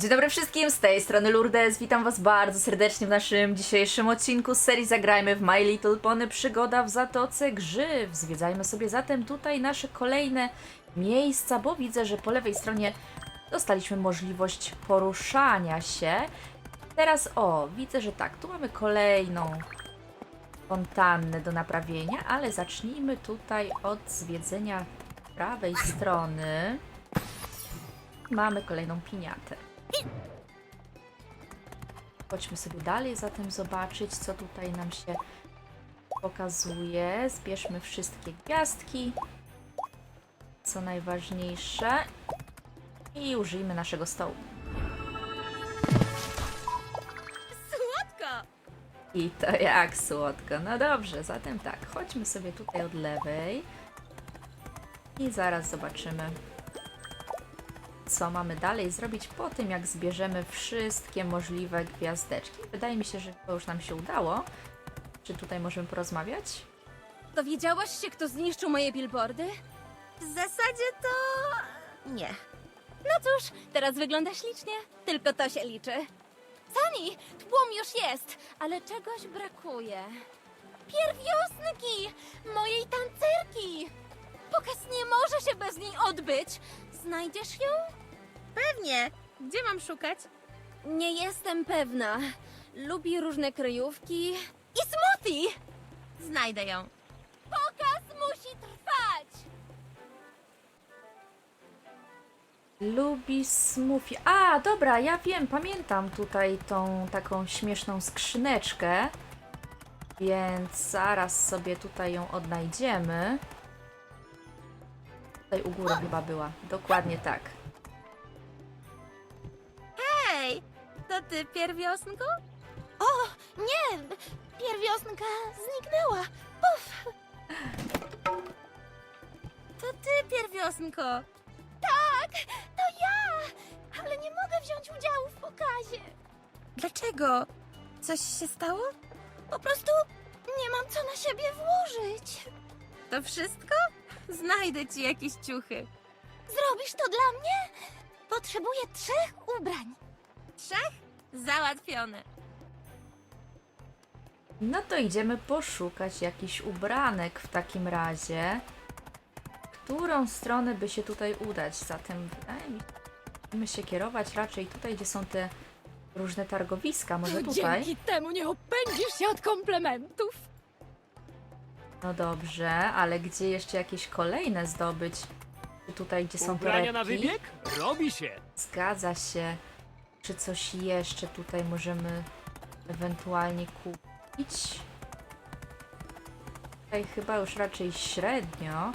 Dzień dobry wszystkim, z tej strony Lourdes. Witam Was bardzo serdecznie w naszym dzisiejszym odcinku serii Zagrajmy w My Little Pony Przygoda w Zatoce Grzyw. Zwiedzajmy sobie zatem tutaj nasze kolejne miejsca, bo widzę, że po lewej stronie dostaliśmy możliwość poruszania się. Teraz o, widzę, że tak, tu mamy kolejną fontannę do naprawienia, ale zacznijmy tutaj od zwiedzenia prawej strony. Mamy kolejną piniatę. Chodźmy sobie dalej zatem zobaczyć, co tutaj nam się pokazuje. Zbierzmy wszystkie gwiazdki, co najważniejsze i użyjmy naszego stołu. Słodko! I to jak słodko. No dobrze, zatem tak, chodźmy sobie tutaj od lewej i zaraz zobaczymy, co mamy dalej zrobić po tym, jak zbierzemy wszystkie możliwe gwiazdeczki. Wydaje mi się, że to już nam się udało. Czy tutaj możemy porozmawiać? Dowiedziałaś się, kto zniszczył moje billboardy? W zasadzie to... nie. No cóż, teraz wygląda ślicznie. Tylko to się liczy. Sani, tłum już jest, ale czegoś brakuje. Pierwiosnki! Mojej tancerki! Pokaz nie może się bez niej odbyć. Znajdziesz ją? Pewnie. Gdzie mam szukać? Nie jestem pewna. Lubi różne kryjówki i smoothie! Znajdę ją. Pokaz musi trwać! Lubi smoothie. A, dobra, ja wiem, pamiętam tutaj tą taką śmieszną skrzyneczkę. Więc zaraz sobie tutaj ją odnajdziemy. Tutaj u góry chyba była. Dokładnie tak. Ty pierwiosnko? O, nie! Pierwiosnka zniknęła. Puf! To ty, pierwiosnko. Tak, to ja! Ale nie mogę wziąć udziału w pokazie. Dlaczego? Coś się stało? Po prostu nie mam co na siebie włożyć. To wszystko? Znajdę ci jakieś ciuchy. Zrobisz to dla mnie? Potrzebuję trzech ubrań. Trzech? Załatwione. No to idziemy poszukać jakichś ubranek w takim razie. Którą stronę by się tutaj udać? Zatem wydaje mi się, że musimy się kierować raczej tutaj, gdzie są te różne targowiska. Może tutaj? Dzięki temu nie opędzisz się od komplementów. No dobrze, ale gdzie jeszcze jakieś kolejne zdobyć? Czy tutaj, gdzie są Ubrania na torebki? wybieg? Robi się. Zgadza się. Czy coś jeszcze tutaj możemy ewentualnie kupić? Tutaj chyba już raczej średnio,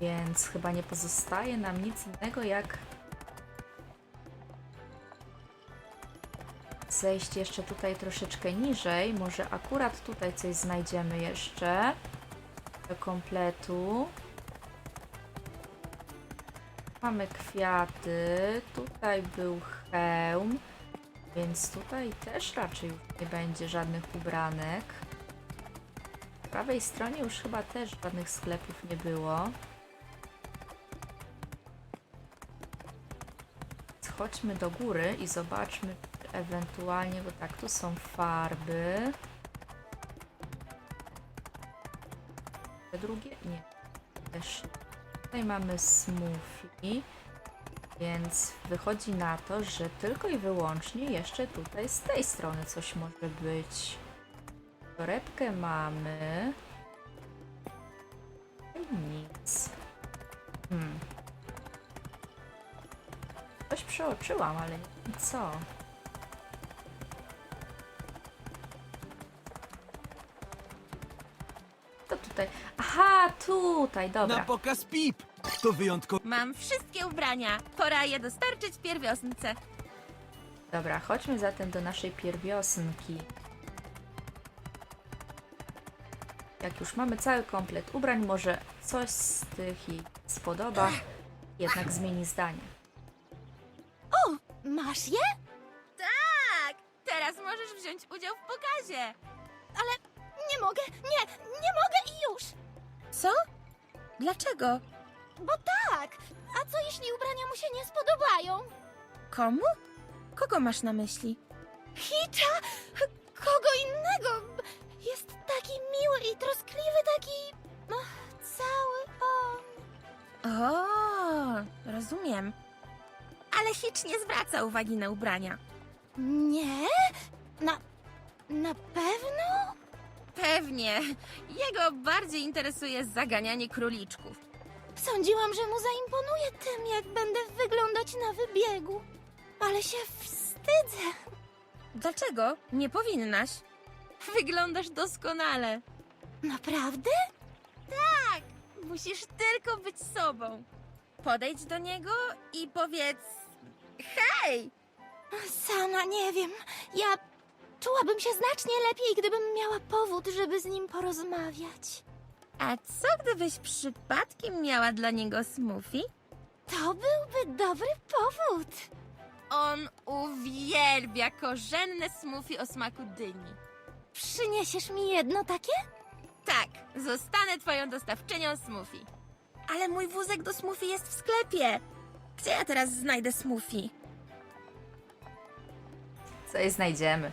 więc chyba nie pozostaje nam nic innego jak zejść jeszcze tutaj troszeczkę niżej. Może akurat tutaj coś znajdziemy jeszcze do kompletu. Mamy kwiaty, tutaj był hełm, więc tutaj też raczej już nie będzie żadnych ubranek. Po prawej stronie już chyba też żadnych sklepów nie było. Chodźmy do góry i zobaczmy ewentualnie, bo tak, tu są farby. Te drugie? Nie. Też nie. Tutaj mamy smoothie, więc wychodzi na to, że tylko i wyłącznie jeszcze tutaj z tej strony coś może być. Torebkę mamy. Nic. Hmm. Coś przeoczyłam, ale co. To tutaj. Aha, tutaj, dobra. Na pokaz pip! To wyjątkowo. Mam wszystkie ubrania. Pora je dostarczyć pierwiosnce. Dobra, chodźmy zatem do naszej pierwiosnki. Jak już mamy cały komplet ubrań, może coś z tych jej spodoba, jednak zmieni zdanie. Masz je? Tak! Teraz możesz wziąć udział w pokazie. Ale nie mogę, nie, nie mogę i już. Co? Dlaczego? Bo tak. A co jeśli ubrania mu się nie spodobają? Komu? Kogo masz na myśli? Hitcha! Kogo innego? Jest taki miły i troskliwy, taki... No, cały on. O, rozumiem. Ale Hitch nie zwraca uwagi na ubrania. Nie? Na... na pewno? Pewnie. Jego bardziej interesuje zaganianie króliczków. Sądziłam, że mu zaimponuje tym, jak będę wyglądać na wybiegu. Ale się wstydzę. Dlaczego? Nie powinnaś. Wyglądasz doskonale. Naprawdę? Tak. Musisz tylko być sobą. Podejdź do niego i powiedz: Hej! Sama nie wiem. Ja czułabym się znacznie lepiej, gdybym miała powód, żeby z nim porozmawiać. A co gdybyś przypadkiem miała dla niego smoothie? To byłby dobry powód. On uwielbia korzenne smoothie o smaku dyni. Przyniesiesz mi jedno takie? Tak, zostanę twoją dostawczynią smoothie. Ale mój wózek do smoothie jest w sklepie. Gdzie ja teraz znajdę smoothie? Coś znajdziemy.